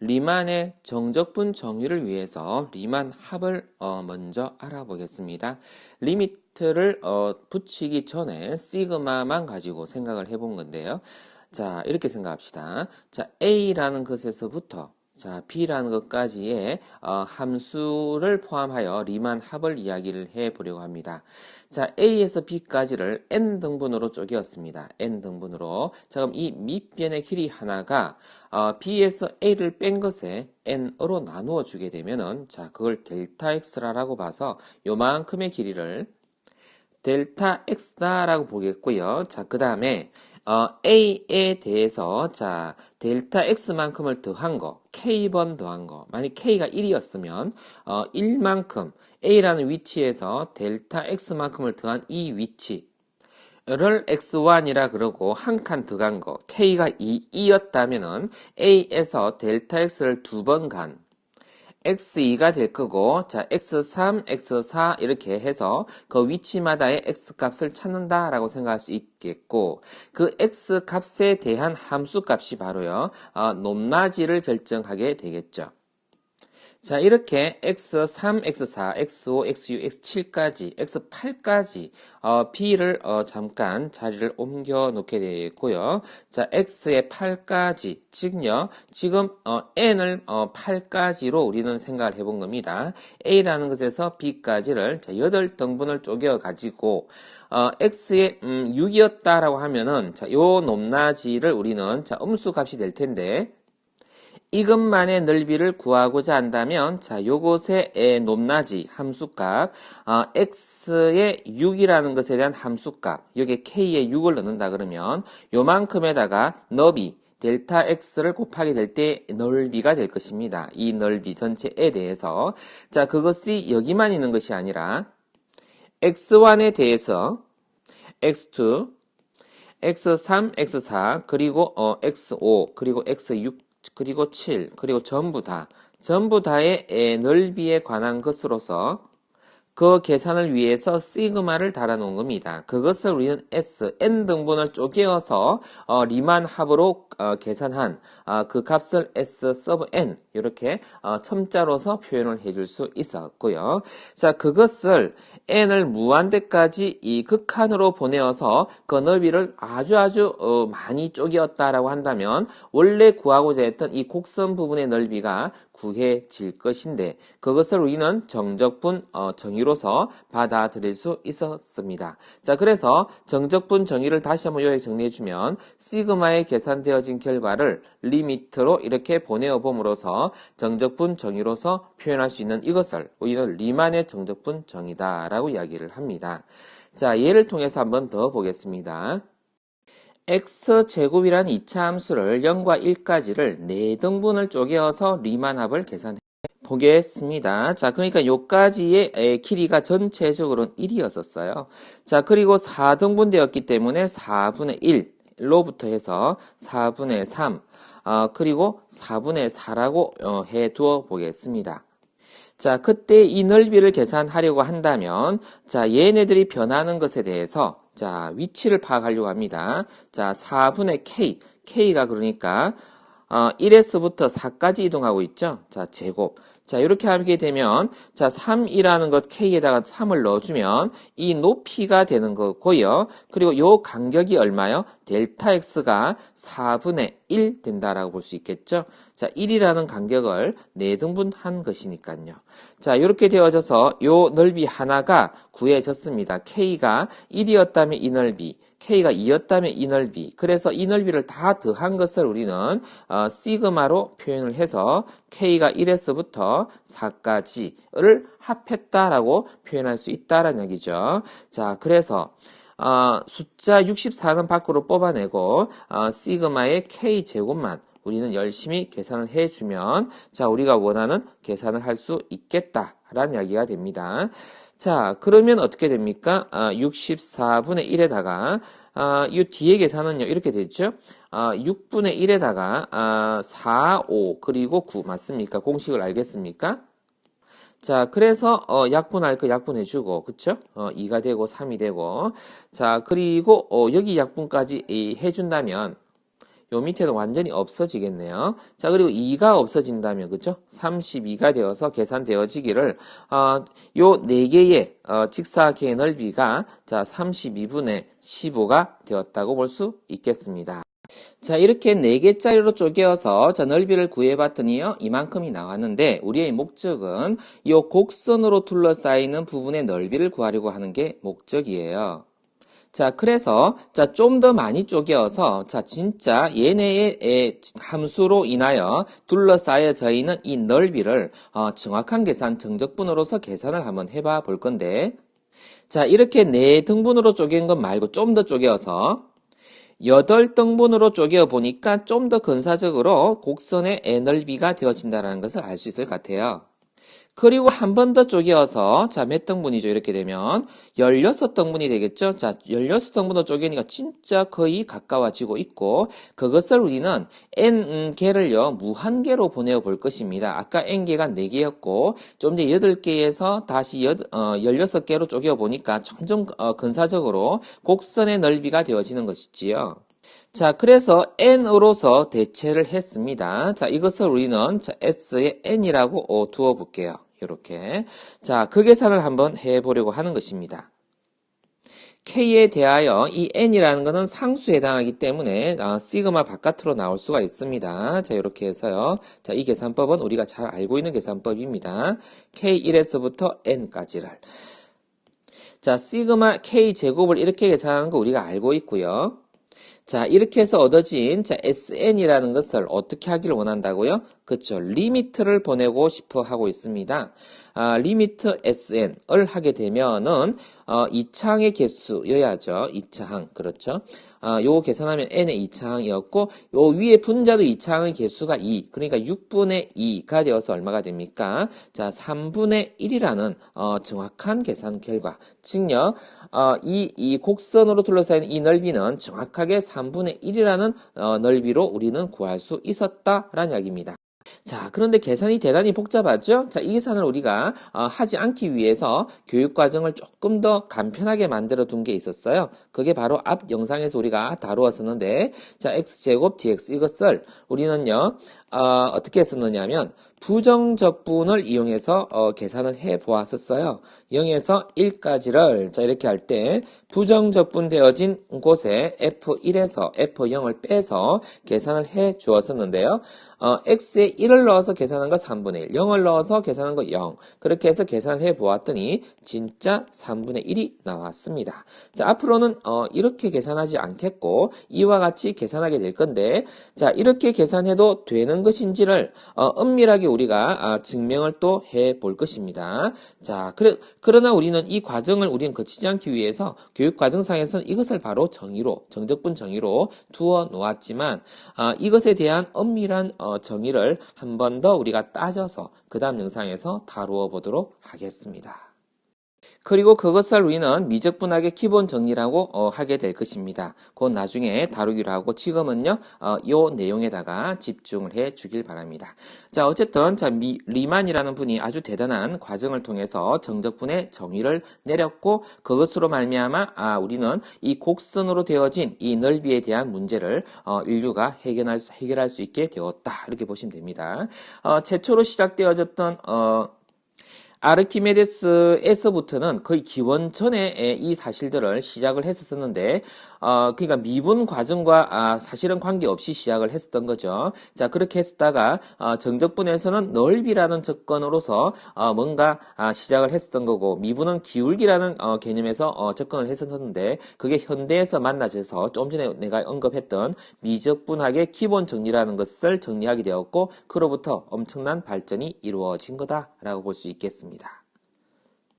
리만의 정적분 정의를 위해서 리만 합을 어, 먼저 알아보겠습니다. 리미트를 어, 붙이기 전에 시그마만 가지고 생각을 해본 건데요. 자, 이렇게 생각합시다. 자, A라는 것에서부터 자, B라는 것까지의 어, 함수를 포함하여 리만 합을 이야기를 해 보려고 합니다. 자, A에서 B까지를 n 등분으로 쪼개었습니다. n 등분으로. 자, 그럼 이 밑변의 길이 하나가 어, B에서 A를 뺀 것에 n으로 나누어 주게 되면은 자, 그걸 델타 x라고 봐서 요만큼의 길이를 델타 x다라고 보겠고요. 자, 그 다음에 어, a에 대해서 자 델타 x만큼을 더한 거 k번 더한 거 만약 k가 1이었으면 어, 1만큼 a라는 위치에서 델타 x만큼을 더한 이 위치 를 x1이라 그러고 한 칸 더간 거 k가 2, 2였다면은 a에서 델타 x를 두 번 간 x2가 될 거고 자 x3, x4 이렇게 해서 그 위치마다의 x 값을 찾는다 라고 생각할 수 있겠고 그 x 값에 대한 함수 값이 바로요 어, 높낮이를 결정하게 되겠죠. 자, 이렇게 x3, x4, x5, x6, x7까지, x8까지 어, b를 어, 잠깐 자리를 옮겨 놓게 되겠고요. 자, x의 8까지, 즉요. 지금 어, n을 8까지로 우리는 생각을 해본 겁니다. a라는 것에서 b까지를 자, 8등분을 쪼개 가지고 어, x의 음, 6이었다라고 하면은 자, 요 높낮이를 우리는 자, 음수 값이 될 텐데 이것만의 넓이를 구하고자 한다면 자 요것의 높낮이 함수값 어, x의 6이라는 것에 대한 함수값 여기에 k의 6을 넣는다 그러면 요만큼에다가 너비 델타 x를 곱하게 될 때 넓이가 될 것입니다. 이 넓이 전체에 대해서 자 그것이 여기만 있는 것이 아니라 x1에 대해서 x2 x3, x4 그리고 어, x5 그리고 x6 그리고 7, 그리고 전부 다, 전부 다의 넓이에 관한 것으로서 그 계산을 위해서 시그마를 달아놓은 겁니다. 그것을 우리는 S, N 등분을 쪼개어서 어, 리만 합으로 어, 계산한 어, 그 값을 S 서브 N 이렇게 어, 첨자로서 표현을 해줄 수 있었고요. 자, 그것을 N을 무한대까지 이 극한으로 보내어서 그 넓이를 아주 아주 어, 많이 쪼개었다라고 한다면 원래 구하고자 했던 이 곡선 부분의 넓이가 구해질 것인데 그것을 우리는 정적분 어, 정의로서 받아들일 수 있었습니다. 자, 그래서 정적분 정의를 다시 한번 요약에 정리해주면 시그마에 계산되어진 결과를 리미트로 이렇게 보내어 봄으로써 정적분 정의로서 표현할 수 있는 이것을 우리는 리만의 정적분 정의다라 고 이야기를 합니다. 자, 예를 통해서 한번 더 보겠습니다. x제곱이란 이차 함수를 0과 1까지를 4등분을 쪼개어서 리만 합을 계산해 보겠습니다. 자, 그러니까 요까지의 길이가 전체적으로는 1이었었어요. 자, 그리고 4등분 되었기 때문에 4분의 1로부터 해서 4분의 3, 어, 그리고 4분의 4라고 어, 해 두어 보겠습니다. 자, 그때 이 넓이를 계산하려고 한다면, 자, 얘네들이 변하는 것에 대해서 자, 위치를 파악하려고 합니다. 자, 4분의 k. k가 그러니까 어, 1에서부터 4까지 이동하고 있죠. 자, 제곱. 자, 이렇게 하게 되면 자, 3이라는 것 k에다가 3을 넣어주면 이 높이가 되는 거고요. 그리고 요 간격이 얼마요? 델타 x가 4분의 1 된다라고 볼 수 있겠죠. 자, 1이라는 간격을 4등분한 것이니까요. 자, 이렇게 되어져서 요 넓이 하나가 구해졌습니다. k가 1이었다면 이 넓이, K가 2였다면 이 넓이 그래서 이 넓이를 다 더한 것을 우리는 어, 시그마로 표현을 해서 K가 1에서부터 4까지를 합했다라고 표현할 수 있다라는 얘기죠. 자 그래서 어, 숫자 64는 밖으로 뽑아내고 어, 시그마의 K 제곱만 우리는 열심히 계산을 해주면 자 우리가 원하는 계산을 할 수 있겠다 라는 이야기가 됩니다. 자, 그러면 어떻게 됩니까? 아, 64분의 1에다가 아, 이 뒤에 계산은요, 이렇게 되죠? 아, 6분의 1에다가 아, 4, 5, 그리고 9 맞습니까? 공식을 알겠습니까? 자, 그래서 어, 약분할 거 약분해 주고, 그쵸? 어, 2가 되고 3이 되고, 자, 그리고 어, 여기 약분까지 이, 해준다면 요 밑에는 완전히 없어지겠네요. 자, 그리고 2가 없어진다면, 그죠? 32가 되어서 계산되어지기를, 어, 요 4개의, 어, 직사각형의 넓이가, 자, 32분의 15가 되었다고 볼 수 있겠습니다. 자, 이렇게 4개짜리로 쪼개어서 자, 넓이를 구해봤더니요, 이만큼이 나왔는데, 우리의 목적은 이 곡선으로 둘러싸이는 부분의 넓이를 구하려고 하는 게 목적이에요. 자, 그래서, 자, 좀 더 많이 쪼개어서, 자, 진짜 얘네의 에, 함수로 인하여 둘러싸여져 있는 이 넓이를, 어, 정확한 계산, 정적분으로서 계산을 한번 해봐 볼 건데, 자, 이렇게 네 등분으로 쪼갠 것 말고 좀 더 쪼개어서, 여덟 등분으로 쪼개어 보니까 좀 더 근사적으로 곡선의 의 넓이가 되어진다는 것을 알 수 있을 것 같아요. 그리고 한 번 더 쪼개어서 자 몇 등분이죠 이렇게 되면 16등분이 되겠죠 자 16등분으로 쪼개니까 진짜 거의 가까워지고 있고 그것을 우리는 n개를요 무한개로 보내어 볼 것입니다 아까 n개가 4개였고 좀 전에 8개에서 다시 여, 어, 16개로 쪼개어 보니까 점점 어, 근사적으로 곡선의 넓이가 되어지는 것이지요 자, 그래서 n으로서 대체를 했습니다. 자, 이것을 우리는 자, s의 n이라고 어, 두어 볼게요. 이렇게. 자, 그 계산을 한번 해 보려고 하는 것입니다. k에 대하여 이 n이라는 것은 상수에 해당하기 때문에 아, 시그마 바깥으로 나올 수가 있습니다. 자, 이렇게 해서요. 자, 이 계산법은 우리가 잘 알고 있는 계산법입니다. k1에서부터 n까지를. 자, 시그마 k 제곱을 이렇게 계산하는 거 우리가 알고 있고요. 자, 이렇게 해서 얻어진 자, SN이라는 것을 어떻게 하기를 원한다고요? 그렇죠. 리미트를 보내고 싶어 하고 있습니다. 아, 리미트 SN을 하게 되면은 어, 2차항의 개수여야죠. 2차항. 그렇죠. 아, 요거 계산하면 n의 2차항이었고 요 위에 분자도 2차항의 개수가 2. 그러니까 6분의 2가 되어서 얼마가 됩니까? 자, 3분의 1이라는 어, 정확한 계산 결과. 즉요. 어, 이, 이 곡선으로 둘러싸인 이 넓이는 정확하게 3분의 1이라는 어, 넓이로 우리는 구할 수 있었다라는 이야기입니다. 자, 그런데 계산이 대단히 복잡하죠? 자, 이 계산을 우리가 어, 하지 않기 위해서 교육 과정을 조금 더 간편하게 만들어 둔 게 있었어요. 그게 바로 앞 영상에서 우리가 다루었었는데, 자, x제곱 dx 이것을 우리는요, 어, 어떻게 했었느냐면 부정적분을 이용해서 어, 계산을 해 보았었어요. 0에서 1까지를 자 이렇게 할 때 부정적분 되어진 곳에 f1에서 f0을 빼서 계산을 해 주었었는데요. 어, x에 1을 넣어서 계산한 거 3분의 1, 0을 넣어서 계산한 거 0. 그렇게 해서 계산을 해 보았더니 진짜 3분의 1이 나왔습니다. 자, 앞으로는 어, 이렇게 계산하지 않겠고 이와 같이 계산하게 될 건데 자, 이렇게 계산해도 되는 것인지를 어, 은밀하게 우리가 아, 증명을 또 해 볼 것입니다. 자, 그러, 그러나 우리는 이 과정을 우리는 거치지 않기 위해서 교육 과정상에서는 이것을 바로 정의로, 정적분 정의로 두어 놓았지만 아, 이것에 대한 엄밀한 어, 정의를 한 번 더 우리가 따져서 그 다음 영상에서 다루어 보도록 하겠습니다. 그리고 그것을 우리는 미적분학의 기본 정리라고 어, 하게 될 것입니다. 곧 나중에 다루기로 하고 지금은요, 어, 이 내용에다가 집중을 해 주길 바랍니다. 자, 어쨌든 자 미, 리만이라는 분이 아주 대단한 과정을 통해서 정적분의 정의를 내렸고 그것으로 말미암아 아, 우리는 이 곡선으로 되어진 이 넓이에 대한 문제를 어, 인류가 해결할 수, 해결할 수 있게 되었다 이렇게 보시면 됩니다. 어, 최초로 시작되어졌던 어, 아르키메데스에서부터는 거의 기원 전에 이 사실들을 시작을 했었는데, 어, 그러니까 미분 과정과 아, 사실은 관계없이 시작을 했었던 거죠. 자, 그렇게 했다가 어, 정적분에서는 넓이라는 접근으로서 어, 뭔가 아, 시작을 했었던 거고, 미분은 기울기라는 어, 개념에서 어, 접근을 했었는데, 그게 현대에서 만나져서 좀 전에 내가 언급했던 미적분학의 기본 정리라는 것을 정리하게 되었고, 그로부터 엄청난 발전이 이루어진 거다라고 볼 수 있겠습니다.